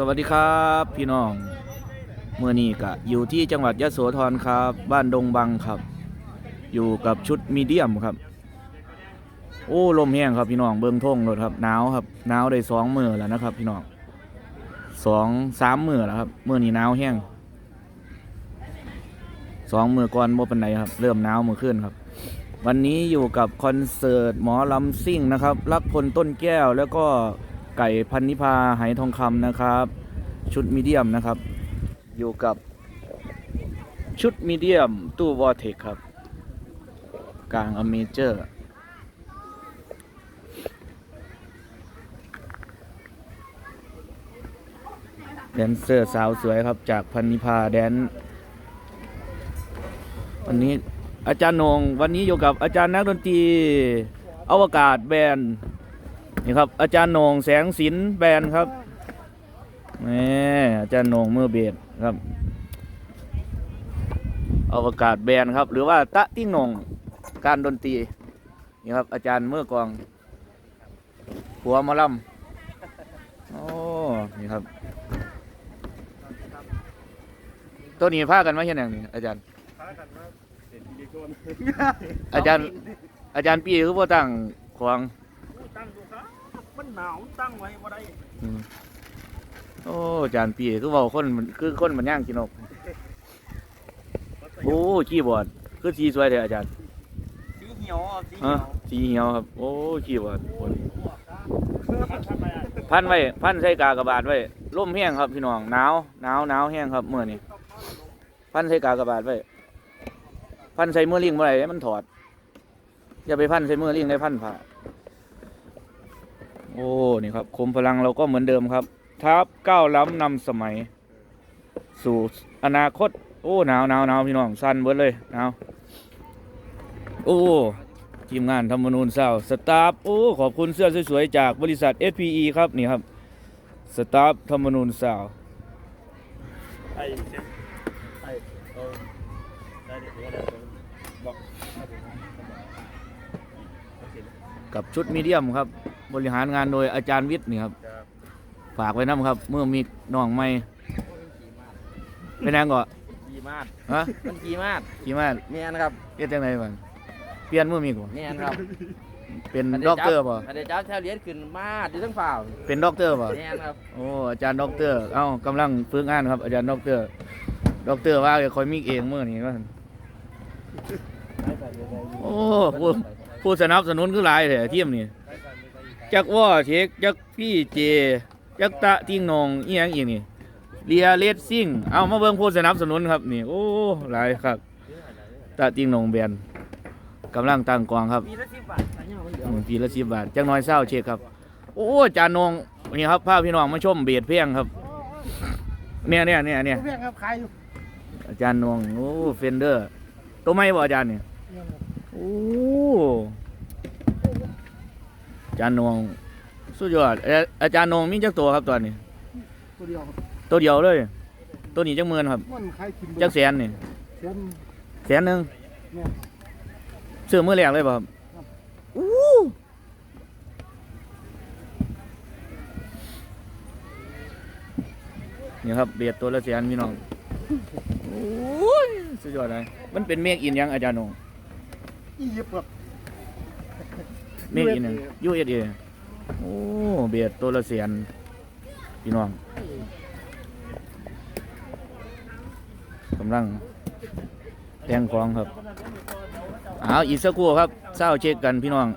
สวัสดีครับพี่น้องเมื่อนี้ก็อยู่ที่จังหวัดยะโสธรครับ บ้านดงบังครับ อยู่กับชุดมีเดียมครับ โอ้ลมแห้งครับพี่น้องเบิ่งทงรถครับหนาวครับหนาวได้สองมือแล้วนะครับ พี่น้องสองสามมือแล้วครับเมื่อนี้หนาวแห้งสองมือก่อนโมเป็นไรครับ เริ่มหนาวมือขึ้นครับ วันนี้อยู่กับคอนเสิร์ตหมอลำซิ่งนะครับรักพลต้นแก้วแล้วก็ ไก่พันนิพาไหทองคำนะครับ ชุดมีเดียมนะครับ อยู่กับชุดมีเดียมตู้วอเทคครับ กลางอเมเจอร์แดนเซอร์สาวสวยครับ จากพันนิพาแดน วันนี้อาจารย์นง วันนี้อยู่กับอาจารย์นักดนตรีอวกาศแบนด์ นี่ครับ อาจารย์โหนงแสงสินแบนด์ครับนี่อาจารย์โหนงมือเบสครับอวกาศแบนด์ครับ หรือว่าตะติ้งโหนงการดนตรีนี่ครับ อาจารย์มือกลองหัวหมอลำโอ้นี่ครับตัวนี้พากันมาเห็นอย่างนี้อาจารย์พากันมาเป็นอิเล็กโทรนอาจารย์อาจารย์ปีคือพ่ตั้งขวางตั้งดูครับ มันหนาวตั้งไว้บ่ได้อืมโอ้อาจารย์ปีคือเว่าคนมันคือคนมันย่างกินนกโอ้ขี้บอร์ดคือสีสวยเลยอาจารย์สีเหี่ยวอะสีฮะเหี่ยวสีเหี่ยวครับ โอ้ขี้บอร์ดโอ้ยทำไมอะพันไว้พันใส่กากระบาดไว้ร่มแห้งครับพี่น้องหนาวหนาวหนาวแห้งครับเมื่อนี้พันใส่กากระบาดไว้พันใส่มือลิงเมื่อไหร่มันถอดอย่าไปพันใส่มือลิงได้พันผ่า โอ้ นี่ครับคมพลังเราก็เหมือนเดิมครับทับก้าวล้ำนำสมัย สู่อนาคต โอ้หนาวหนาวหนาวพี่น้องสั้นเบิดเลยหนาวโอ้ทีมงานธรรมนูญเศร้าสตาฟโอ้ขอบคุณเสื้อสวยๆจากบริษัท SPE ครับนี่ครับสตาฟธรรมนูญเศร้าไอ้เซ็ตไอ้เอาได้เดี๋ยวเดี๋ยวบอกกับชุดมีเดียมครับ บริหารงานโดยอาจารย์วิทย์นี่ครับ ครับฝากไว้น้ำครับ เมื่อมีน้องใหม่เป็นยังก่อขี่มาดฮะมันขี่มาดขี่มาแม่นครับเฮ็ดจังไดบ้างเปลี่ยนมือมีก่อแม่นครับเป็นด็อกเตอร์ป่ะอันเดี๋ยวเจ้าแถวเลี้ยนขึ้นมาดอยู่ทั้งฝ่าเป็นด็อกเตอร์ป่ะแม่นครับโอ้อาจารย์ด็อกเตอร์เอ้ากำลังฝึกงานครับ อาจารย์ด็อกเตอร์ด็อกเตอร์ว่าคอยมีเองมื่อนี้ก็โอ้ผู้ผู้สนับสนุนคือหลายแท้ทีมนี่ จักว่าเทคจักพี่เจ จักตะทิ้งนองอียงอีกนี่เรียเลสซิ่งเอามาเบิ่งผู้สนับสนุนครับนี่โอ้หลายครับตะทิ้งนองแบนกำลังตั้งกองครับปีละสิบบาทใส่งาคนเดียวอืมปีละสิบบาทจักหน้อยเศร้าเช็คครับ โอ้จารย์นงนี่ครับพาพี่น้องมาชมเบียดเพียงครับ เนี่ยเนี่ยเนี่ยเนี่ย เพียงครับขายอยู่อาจารย์นงโอ้เฟนเดอร์ ตัวไม่บ่อาจารย์เนี่ยโอ้ จารย์นงสุดยอดเอ่ออาจารย์นงมีจักตัวครับตอนนี้ ตัวเดียวครับตัวเดียวเลย ตัวนี้จักหมื่นครับมันขายกินจักแสนนี่เส้นแสนหนึ่งเนี่ยซื้อมือแรกเลยป่ะครับครับอู้นี่ครับเบียดตัวละแสนพี่น้องโอ้ยสุดยอดเลยมันเป็นเมฆอินยังอาจารย์นงอียิปต์ครับ เมฆอินยัง USA โอ้เบียดตัวละแสนพี่น้องกำลังแต่งของครับ เอาอีกสักครู่ครับเศร้าเช็คกันพี่น้อง